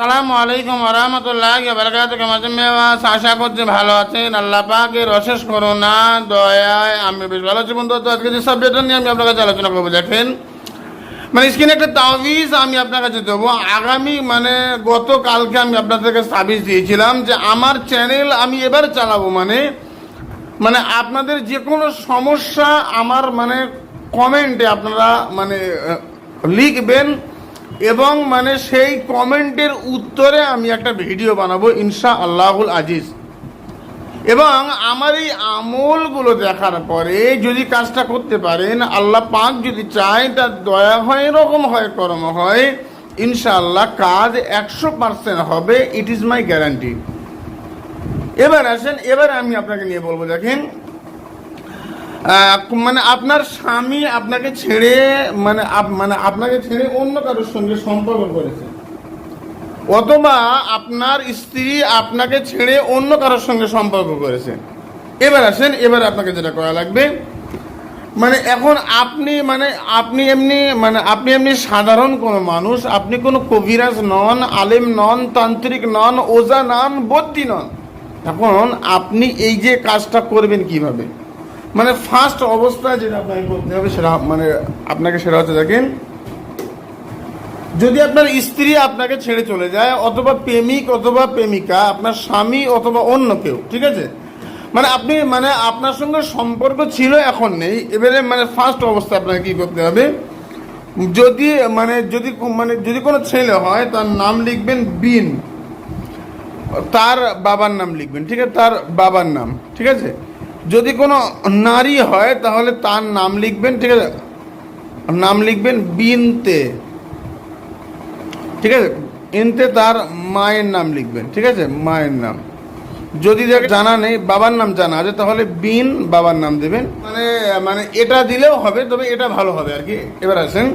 সালামু আলাইকুম রহমতুল্লাহ বারকাত কেমন মেওয়াজ আশা করছি ভালো আছেন। আল্লাহ পাকের অশেষ করোনা দয়ায় আমি বেশ ভালো আছি বন্ধু। আজকে যে সাবজেক্টটা নিয়ে আমি আপনার কাছে আলোচনা করব, দেখেন। মানে স্ক্রিনে একটা তাবিজ আমি আপনার কাছে দেবো। আগামী মানে গতকালকে আমি আপনাদেরকে সার্ভিস দিয়েছিলাম যে আমার চ্যানেল আমি এবার চালাবো। মানে মানে আপনাদের যে কোনো সমস্যা আমার মানে কমেন্টে আপনারা মানে লিখবেন। এবং মানে সেই কমেন্টের উত্তরে আমি একটা ভিডিও বানাবো ইনশা আল্লাহুল আজিজ। এবং আমার এই আমলগুলো দেখার পরে যদি কাজটা করতে পারেন, আল্লাহ পাক যদি চায়, তার দয়া হয়, এরকম হয়, কর্ম হয়, ইনশাআল্লাহ কাজ একশো পার্সেন্ট হবে ইট ইজ মাই গ্যারান্টি এবার আসেন, এবার আমি আপনাকে নিয়ে বলব, দেখেন মানে আপনার স্বামী আপনাকে ছেড়ে মানে মানে আপনাকে ছেড়ে অন্য কারোর সঙ্গে সম্পর্ক করেছে। অথবা আপনার স্ত্রী আপনাকে ছেড়ে অন্য কারোর সঙ্গে সম্পর্ক করেছে। এবার আসেন, এবার আপনাকে যেটা করা লাগবে মানে এখন আপনি মানে আপনি এমনি মানে আপনি এমনি সাধারণ কোনো মানুষ, আপনি কোনো কবিরাজ নন, আলেম নন, তান্ত্রিক নন, ওজা নন বদ্যি নন। এখন আপনি এই যে কাজটা করবেন কীভাবে? মানে ফার্স্ট অবস্থায় যেটা আপনাকে করতে হবে সেটা মানে আপনাকে সেটা হচ্ছে দেখেন, যদি আপনার স্ত্রী আপনাকে ছেড়ে চলে যায়, অথবা প্রেমিক অথবা প্রেমিকা, আপনার স্বামী অথবা অন্য কেউ, ঠিক আছে? মানে আপনি মানে আপনার সঙ্গে সম্পর্ক ছিল, এখন নেই, এবারে মানে ফার্স্ট অবস্থা আপনাকে কি করতে হবে? যদি মানে যদি মানে যদি কোনো ছেলে হয়, তার নাম লিখবেন বিন, তার বাবার নাম লিখবেন, ঠিক আছে? তার বাবার নাম, ঠিক আছে? যদি কোনো নারী হয়, তাহলে তার নাম লিখবেন, ঠিক আছে? নাম লিখবেন বিনতে। ঠিক আছে? এনতে তার মায়ের নাম লিখবেন, ঠিক আছে? মায়ের নাম। যদি দেখে জানা নেই, বাবার নাম জানা আছে, তাহলে বিন বাবার নাম দেবেন। মানে মানে এটা দিলেও হবে, তবে এটা ভালো হবে আর কি। এবার আসেন।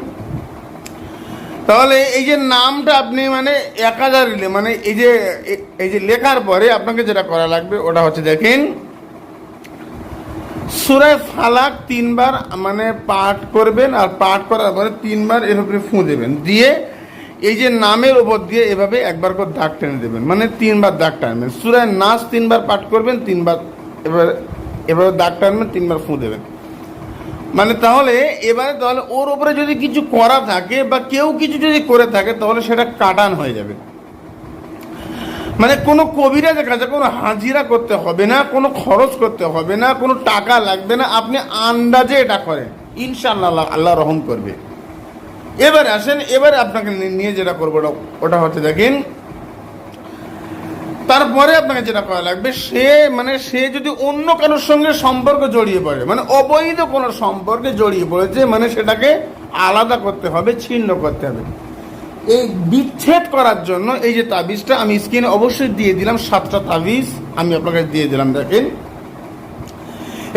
তাহলে এই যে নামটা আপনি মানে এক হাজার দিলে মানে এই যে এই যে লেখার পরে আপনাকে যেটা করা লাগবে, ওটা হচ্ছে দেখেন সুরায় ফালাক তিনবার মানে পাঠ করবেন আর পাঠ করার পরে তিনবার উপরে ফুঁ দেবেন। দিয়ে এই যে নামের ওপর দিয়ে এভাবে একবার করে দাগ টেনে দেবেন। মানে তিনবার দাগ টানবেন। সুরায় নাচ তিনবার পাঠ করবেন, তিনবার এবার এভাবে দাগ টানবেন, তিনবার ফুঁ দেবেন। মানে তাহলে এবারে তাহলে ওর ওপরে যদি কিছু করা থাকে বা কেউ কিছু যদি করে থাকে, তাহলে সেটা কাটান হয়ে যাবে। মানে কোনো কবিরাজের কাছে কোনো হাজিরা করতে হবে না, কোনো খরচ করতে হবে না, কোনো টাকা লাগবে না, আপনি আন্দাজে এটা করেন। ইনশাল্লাহ আল্লাহ- রহম করবে। এবার আসেন, এবারে আপনাকে নিয়ে যেটা করব ওটা হচ্ছে দেখেন, তারপরে আপনাকে যেটা করা লাগবে, সে মানে সে যদি অন্য কারোর সঙ্গে সম্পর্ক জড়িয়ে পড়ে মানে অবৈধ কোনো সম্পর্কে জড়িয়ে পড়েছে মানে সেটাকে আলাদা করতে হবে, ছিন্ন করতে হবে। এই বিচ্ছেদ করার জন্য এই যে তাবিজটা আমি স্ক্রিনে অবশ্যই দিয়ে দিলাম, সাতটা তাবিজ আমি আপনাকে দিয়ে দিলাম, দেখেন।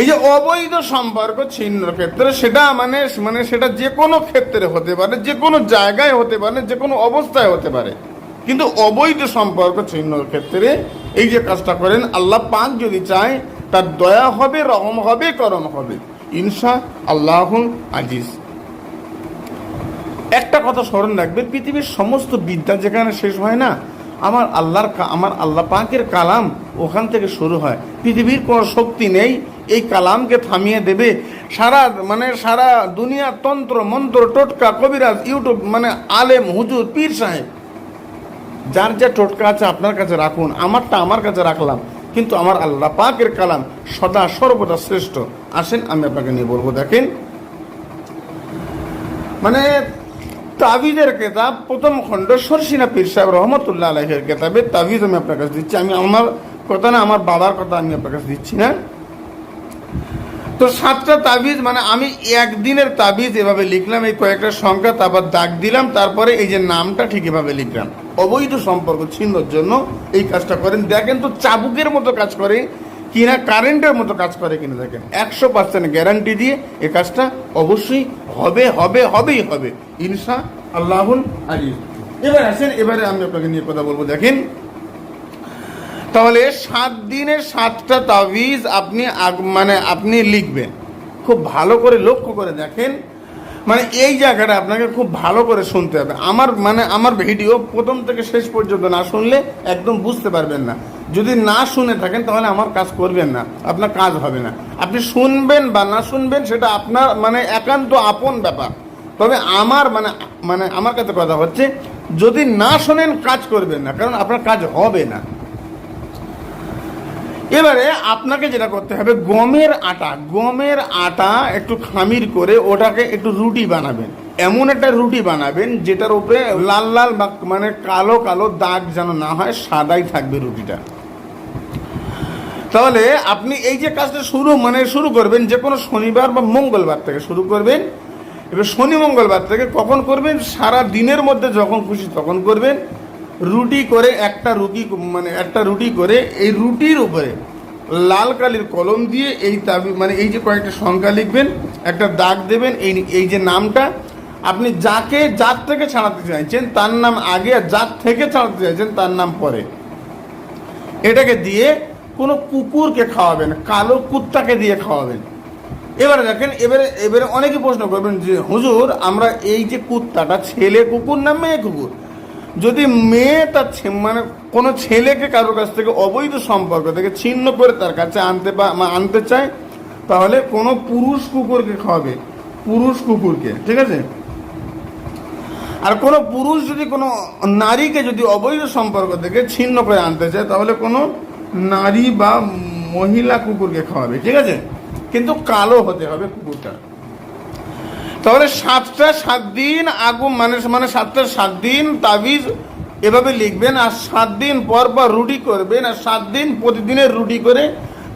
এই যে অবৈধ সম্পর্ক ছিন্ন ক্ষেত্রে সেটা মানে মানে সেটা যে কোনো ক্ষেত্রে হতে পারে, যে কোনো জায়গায় হতে পারে, যে কোনো অবস্থায় হতে পারে। কিন্তু অবৈধ সম্পর্ক ছিন্ন ক্ষেত্রে এই যে কাজটা করেন, আল্লাহ পাক যদি চায়, তার দয়া হবে, রহম হবে, করম হবে। ইনশা আল্লাহ আজিজ। একটা কথা স্মরণ রাখবে, পৃথিবীর সমস্ত বিদ্যা যেখানে শেষ হয় না, আমার আল্লাহর আমার আল্লাহ পাকের কালাম ওখান থেকে শুরু হয়। পৃথিবীর কোনো শক্তি নেই, এই কালামকে থামিয়ে দেবে। সারা মানে সারা দুনিয়া তন্ত্র, মন্ত্র, টোটকা, কবিরাজ, ইউটিউব মানে আলেম, হুজুর, পীর সাহেব, যার যা টোটকা আছে আপনার কাছে রাখুন, আমারটা আমার কাছে রাখলাম, কিন্তু আমার আল্লাহ পাকের কালাম সদা সর্বদা শ্রেষ্ঠ। আসেন, আমি আপনাকে নিয়ে বলব, দেখেন। মানে তাবিজের কেতাব, প্রথম খণ্ড সরসিনা পীর সাহেব রহমতুল্লাহ আলহের কেতাবে তাবিজ আমি আপনার কাছে দিচ্ছি। আমি আমার কথা না, আমার বাবার কথা আমি আপনার কাছে দিচ্ছি না। তো সাতটা তাবিজ মানে আমি একদিনের তাবিজ এভাবে লিখলাম, এই কয়েকটা সংখ্যা তারপর দাগ দিলাম, তারপরে এই যে নামটা ঠিক এভাবে লিখলাম। অবৈধ সম্পর্ক ছিন্নর জন্য এই কাজটা করেন। দেখেন তো চাবুকের মতো কাজ করে কিনা কারেন্টের মতো কাজ করে কিনা দেখেন। একশো পার্সেন্ট গ্যারান্টি দিয়ে এ কাজটা অবশ্যই হবে হবে, হবেই হবে। ইনশা আল্লাহুল আলী এবার আসেন, এবারে আমি আপনাকে নিয়ে কথা বলব। দেখেন, তাহলে সাত দিনের সাতটা তাবিজ আপনি মানে আপনি লিখবেন। খুব ভালো করে লক্ষ্য করে দেখেন মানে এই জায়গাটা আপনাকে খুব ভালো করে শুনতে হবে। আমার মানে আমার ভিডিও প্রথম থেকে শেষ পর্যন্ত না শুনলে একদম বুঝতে পারবেন না। যদি না শুনে থাকেন তাহলে আমার কাজ করবেন না, আপনার কাজ হবে না। আপনি শুনবেন বা না শুনবেন সেটা আপনার মানে একান্ত আপন ব্যাপার। তবে আমার মানে মানে আমার কাছে কথা হচ্ছে, যদি না শোনেন কাজ করবেন না, কারণ আপনার কাজ হবে না। এবারে আপনাকে যেটা করতে হবে, গমের আটা গমের আটা একটু খামির করে ওটাকে একটু রুটি বানাবেন। এমন একটা রুটি বানাবেন যেটার উপরে লাল লাল বা মানে কালো কালো দাগ যেন না হয়, সাদাই থাকবে রুটিটা। তাহলে আপনি এই যে কাজটা শুরু মানে শুরু করবেন যে কোনো শনিবার বা মঙ্গলবার থেকে শুরু করবেন। এবার শনি মঙ্গলবার থেকে কখন করবেন? সারা দিনের মধ্যে যখন খুশি তখন করবেন। রুটি করে একটা রুটি মানে একটা রুটি করে এই রুটির উপরে লাল কালির কলম দিয়ে এই তাবি মানে এই যে কয়েকটা সংখ্যা লিখবেন, একটা দাগ দেবেন, এই এই যে নামটা, আপনি যাকে যার থেকে ছাড়াতে চাইছেন, তার নাম আগে আর যার থেকে ছাড়াতে চাইছেন, তার নাম পরে। এটাকে দিয়ে কোনো কুকুরকে খাওয়াবেন, কালো কুত্তাকে দিয়ে খাওয়াবেন। এবারে দেখেন, এবারে এবারে অনেকে প্রশ্ন করবেন যে, হুজুর, আমরা এই যে কুত্তাটা ছেলে কুকুর না মেয়ে কুকুর? যদি মেয়ে তার মানে কোনো ছেলেকে কারোর কাছ থেকে অবৈধ সম্পর্ক থেকে ছিন্ন করে তার কাছে আনতে আনতে চায়, তাহলে কোনো পুরুষ কুকুরকে খাওয়াবে। পুরুষ কুকুরকে, ঠিক আছে? আর কোনো পুরুষ যদি কোনো নারীকে যদি অবৈধ সম্পর্ক থেকে ছিন্ন করে আনতে চায়, তাহলে কোনো নারী বা মহিলা কুকুরকে খাওয়াবে, ঠিক আছে? কিন্তু কালো হতে হবে কুকুরটা। তাহলে সাতটা সাত দিন আগুন মানে মানে সাতটা সাত দিন তাবিজ এভাবে লিখবেন আর সাত দিন পর পর রুটি করবেন আর সাত দিন প্রতিদিনের রুটি করে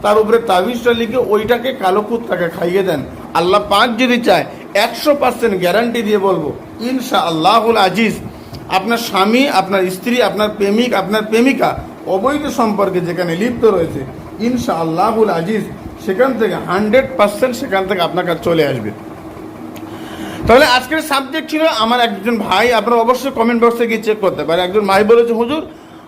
তার উপরে তাবিজটা লিখে ওইটাকে কালো কুত্তাকে খাইয়ে দেন। আল্লাহ পাঁচ যদি চায়, একশো পার্সেন্ট গ্যারান্টি দিয়ে বলব ইনশা আল্লাহুল আজিজ, আপনার স্বামী, আপনার স্ত্রী, আপনার প্রেমিক, আপনার প্রেমিকা অবৈধ সম্পর্কে যেখানে লিপ্ত রয়েছে ইনশা আল্লাহুল আজিজ, সেখান থেকে হান্ড্রেড পার্সেন্ট সেখান থেকে আপনার কাছে চলে আসবে। তাহলে আজকের সাবজেক্ট ছিল আমার একজন ভাই, আপনারা অবশ্যই কমেন্ট বক্সে গিয়ে চেক করতে পারে একজন ভাই বলেছে, হুজুর,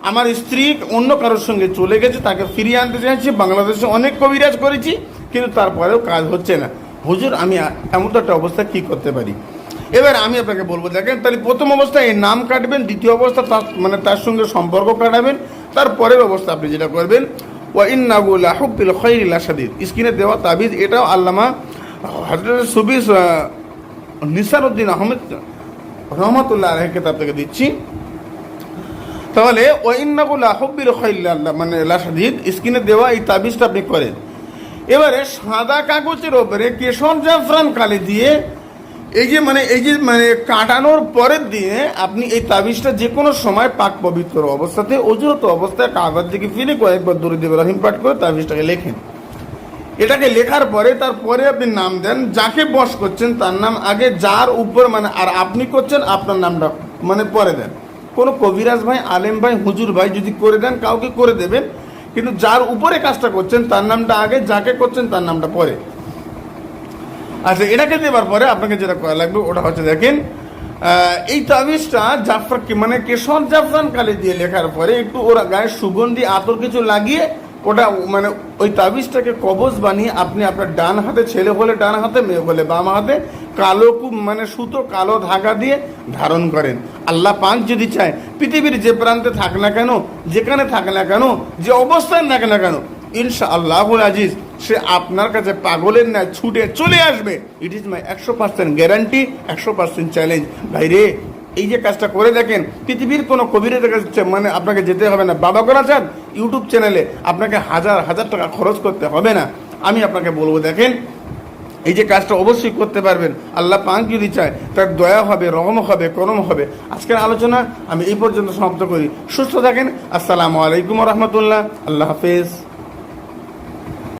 আমার স্ত্রী অন্য কারোর সঙ্গে চলে গেছে, তাকে ফিরিয়ে আনতে চাইছি বাংলাদেশে অনেক কবিরাজ করেছি, কিন্তু তারপরেও কাজ হচ্ছে না। হুজুর, আমি এমন তো একটা অবস্থা কী করতে পারি? এবার আমি আপনাকে বলব, দেখেন, তাহলে প্রথম অবস্থায় এই নাম কাটবেন, দ্বিতীয় অবস্থা, তার মানে তার সঙ্গে সম্পর্ক কাটাবেন তারপরের অবস্থা আপনি যেটা করবেন, ওয়া ইন্নাগুল হুব্বিল খৈরিল আসাদিদ স্ক্রিনে দেওয়া তাবিজ, এটাও আল্লামা হজরত সুবিস নিসারুদ্দিন আহমেদ রহমতুল্লাহ আলহের কেতাব থেকে দিচ্ছি। তাহলে খৈল্লা মানে লাসাদিদ স্ক্রিনে দেওয়া এই তাবিজটা আপনি করেন। এবারে সাদা কাগজের ওপরে কেশর জাফরান কালি দিয়ে, এই যে মানে এই যে মানে কাটানোর পরের দিনে আপনি এই তাবিজটা যে কোনো সময় পাক পবিত্র অবস্থাতে অজুরত অবস্থায় কাগজ থেকে ফিরে কয়েকবার দূরে দেবে রহিম পাঠ করে তাবিজটাকে লেখেন। এটাকে লেখার পরে তারপরে আপনি নাম দেন, যাকে বস করছেন তার নাম আগে যার উপর মানে আর আপনি করছেন আপনার নামটা মানে পরে দেন। কোনো কবিরাজ ভাই, আলেম ভাই, হুজুর ভাই যদি করে দেন, কাউকে করে দেবেন, কিন্তু যার উপরে কাজটা করছেন তার নামটা আগে, যাকে করছেন তার নামটা পরে। আচ্ছা এটাকে দেওয়ার পরে আপনাকে যেটা করা লাগবে, ওটা হচ্ছে দেখেন এই তাবিজটা জাফর মানে কেশর জাফরান কালি দিয়ে লেখার পরে একটু ওরা গায়ে সুগন্ধি, আতর কিছু লাগিয়ে ওটা মানে ওই তাবিজটাকে কবজ বানিয়ে আপনি আপনার ডান হাতে ছেলে হলে ডান হাতে মেয়ে হলে বাম হাতে কালো মানে সুতো, কালো ধাগা দিয়ে ধারণ করেন। আল্লাহ পাক যদি চায়, পৃথিবীর যে প্রান্তে থাক না কেন, যেখানে থাক না কেন, যে অবস্থায় থাক না কেন ইনশা আল্লাহুল আজিজ, সে আপনার কাছে পাগলের ন্যায় ছুটে চলে আসবে। ইট ইজ মাই একশো পার্সেন্ট গ্যারান্টি একশো পার্সেন্ট চ্যালেঞ্জ ভাই রে এই যে কাজটা করে দেখেন, পৃথিবীর কোনো কবিরের কাছে মানে আপনাকে যেতে হবে না। বাবা করা চান ইউটিউব চ্যানেলে আপনাকে হাজার হাজার টাকা খরচ করতে হবে না। আমি আপনাকে বলব, দেখেন, এই যে কাজটা অবশ্যই করতে পারবেন। আল্লাহ পাক যদি চায়, তার দয়া হবে, রহম হবে, করম হবে। আজকের আলোচনা আমি এই পর্যন্ত সমাপ্ত করি। সুস্থ থাকেন। আসসালামু আলাইকুম রহমতুল্লাহ। আল্লাহ হাফেজ।